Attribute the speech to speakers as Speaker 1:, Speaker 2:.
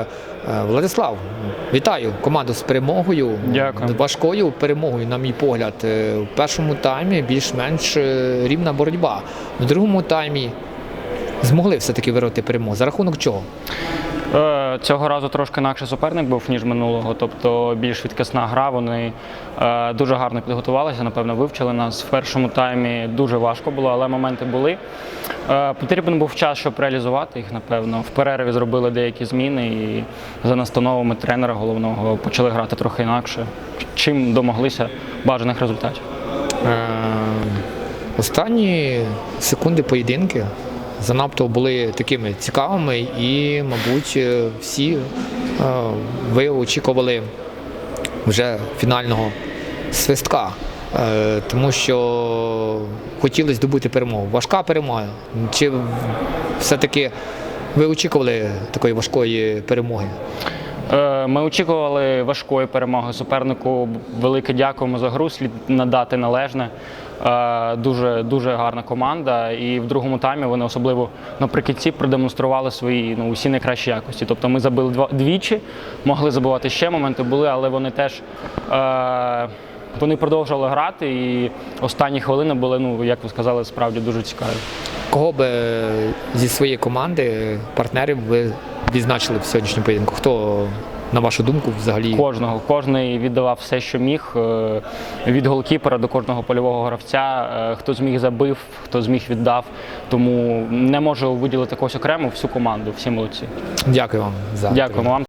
Speaker 1: Е, Владислав, вітаю команду з перемогою.
Speaker 2: Дякую.
Speaker 1: Важкою перемогою, на мій погляд. Е, В першому таймі більш-менш е, рівна боротьба. В другому таймі змогли все-таки вирвати перемогу. За рахунок чого?
Speaker 2: Цього разу трошки інакше суперник був, ніж минулого, тобто більш швидкісна гра. Вони дуже гарно підготувалися, напевно, вивчили нас. В першому таймі дуже важко було, але моменти були. Е, Потрібен був час, щоб реалізувати їх, напевно. В перерві зробили деякі зміни і за настановами тренера головного почали грати трохи інакше, чим домоглися бажаних результатів.
Speaker 1: Е, Останні секунди поєдинки занадто були такими цікавими, і, мабуть, всі е, ви очікували вже фінального свистка, тому що хотіли здобути перемогу. Важка перемога. Чи все-таки ви очікували такої важкої перемоги?
Speaker 2: Е, Ми очікували важкої перемоги супернику. Велике дякуємо за гру, слід надати належне. Е, Дуже дуже гарна команда. І в другому таймі вони особливо наприкінці продемонстрували свої ну, усі найкращі якості. Тобто ми забили двічі, могли забувати ще моменти були, але вони теж. Е, вони продовжували грати, і останні хвилини були, ну як ви сказали, справді дуже цікаві.
Speaker 1: Кого би зі своєї команди, партнерів ви відзначили в сьогоднішньому поєдинку? Хто, на вашу думку, взагалі?
Speaker 2: Кожного, кожний віддавав все, що міг е, від голкіпера до кожного польового гравця. Е, Хто зміг забив, хто зміг віддав. Тому не можу виділити когось окремо всю команду. Всі молодці.
Speaker 1: Дякую вам за
Speaker 2: Дякуємо вам.